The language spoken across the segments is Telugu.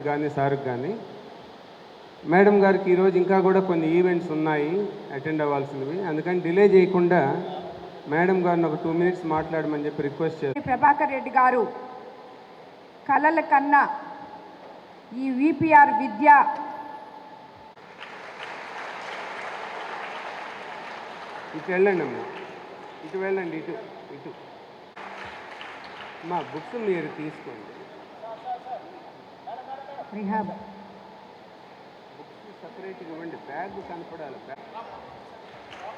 కానీ సార్కి కానీ. మేడం గారికి ఈరోజు ఇంకా కూడా కొన్ని ఈవెంట్స్ ఉన్నాయి అటెండ్ అవ్వాల్సినవి. అందుకని డిలే చేయకుండా మేడం గారిని ఒక టూ మినిట్స్ మాట్లాడమని చెప్పి రిక్వెస్ట్ చేస్తాను ప్రభాకర్ రెడ్డి గారు కలల కన్నా ఈ విపిఆర్ విద్య ఇటు వెళ్ళండి అమ్మా. ఇటు వెళ్ళండి ఇటు ఇటు. మా బుక్స్ మీరు తీసుకోండి. రిహాబ్ బుక్స్ సపరేట్గా ఇవ్వండి బ్యాగ్ కనపడాలి బ్యాగ్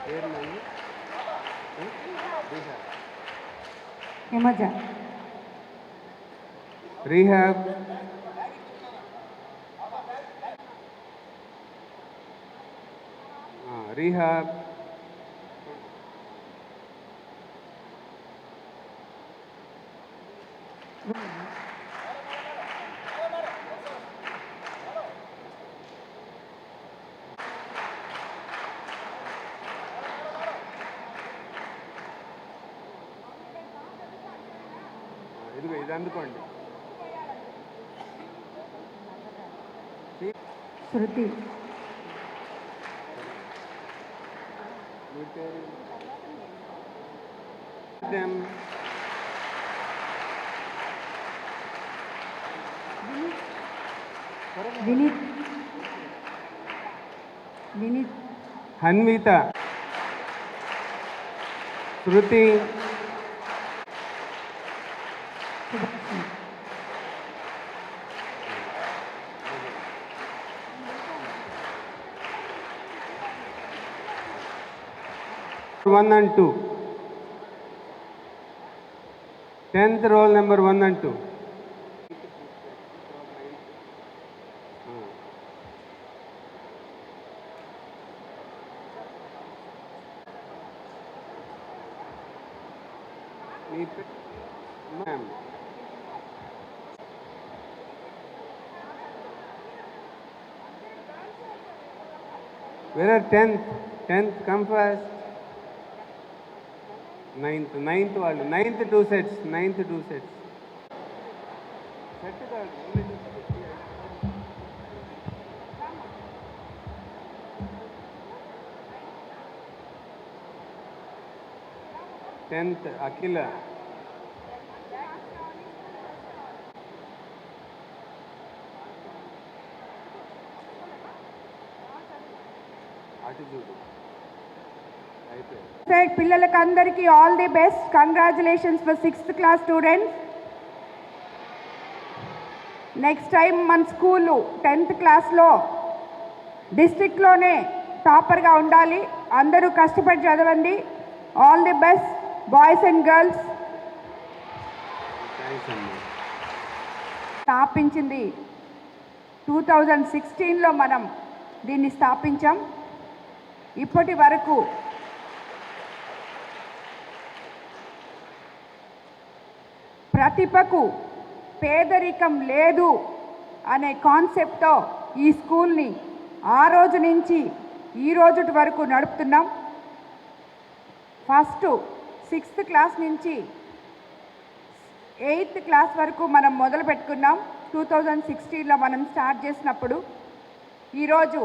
పేరు నాది? ఆ? రీహాబ్. హిమజ రీహాబ్ ఆ, రీహాబ్ ఆ, ఇదిగో ఇది అందుకోండి శృతి మీ పేరు Them. Vineet Vineet Hanvitha Shruti 1 and 2. 10th roll number 1 and 2. Where are 10th? 10th come first. Ninth ninth వాళ్ళు ninth two sets ninth two sets set కాదు టెన్త్ అఖిల అటు చూడు అయిపోయింది సైడ్ పిల్లలకి అందరికీ all the best congratulations for sixth class students next time మన స్కూలు టెన్త్ క్లాస్లో డిస్ట్రిక్ట్లోనే టాపర్గా ఉండాలి. అందరూ కష్టపడి చదవండి. All the best boys and girls స్థాపించింది టూ థౌజండ్ సిక్స్టీన్లో మనం దీన్ని స్థాపించాం. ఇప్పటి వరకు ప్రతిభకు పేదరికం లేదు అనే కాన్సెప్ట్తో ఈ స్కూల్ని ఆ రోజు నుంచి ఈ రోజు వరకు నడుపుతున్నాం. ఫస్ట్ సిక్స్త్ క్లాస్ నుంచి ఎయిత్ క్లాస్ వరకు మనం మొదలు పెట్టుకున్నాం. టూ థౌజండ్ సిక్స్టీన్లో మనం స్టార్ట్ చేసినప్పుడు ఈరోజు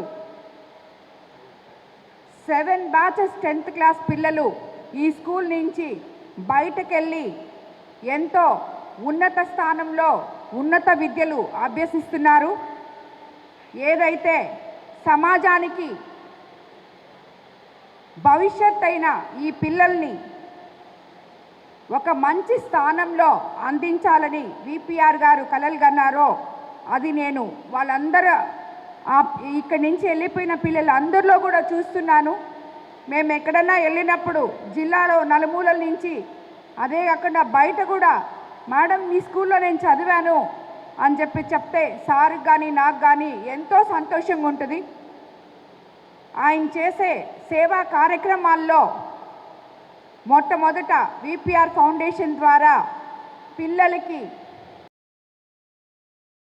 సెవెన్ బ్యాచెస్ టెన్త్ క్లాస్ పిల్లలు ఈ స్కూల్ నుంచి బయటకెళ్ళి ఎంతో ఉన్నత స్థానంలో ఉన్నత విద్యలు అభ్యసిస్తున్నారు. ఏదైతే సమాజానికి భవిష్యత్ అయిన ఈ పిల్లల్ని ఒక మంచి స్థానంలో అందించాలని విపిఆర్ గారు కలలుగన్నారో అది నేను వాళ్ళందరూ ఇక్కడి నుంచి వెళ్ళిపోయిన పిల్లలు అందరిలో కూడా చూస్తున్నాను. మేము ఎక్కడన్నా వెళ్ళినప్పుడు జిల్లాలో నలుమూలల నుంచి అదే కాకుండా బయట కూడా మేడం మీ స్కూల్లో నేను చదివాను అని చెప్పి చెప్తే సార్కి కానీ నాకు కానీ ఎంతో సంతోషంగా ఉంటుంది. ఆయన చేసే సేవా కార్యక్రమాల్లో మొట్టమొదట విపిఆర్ ఫౌండేషన్ ద్వారా పిల్లలకి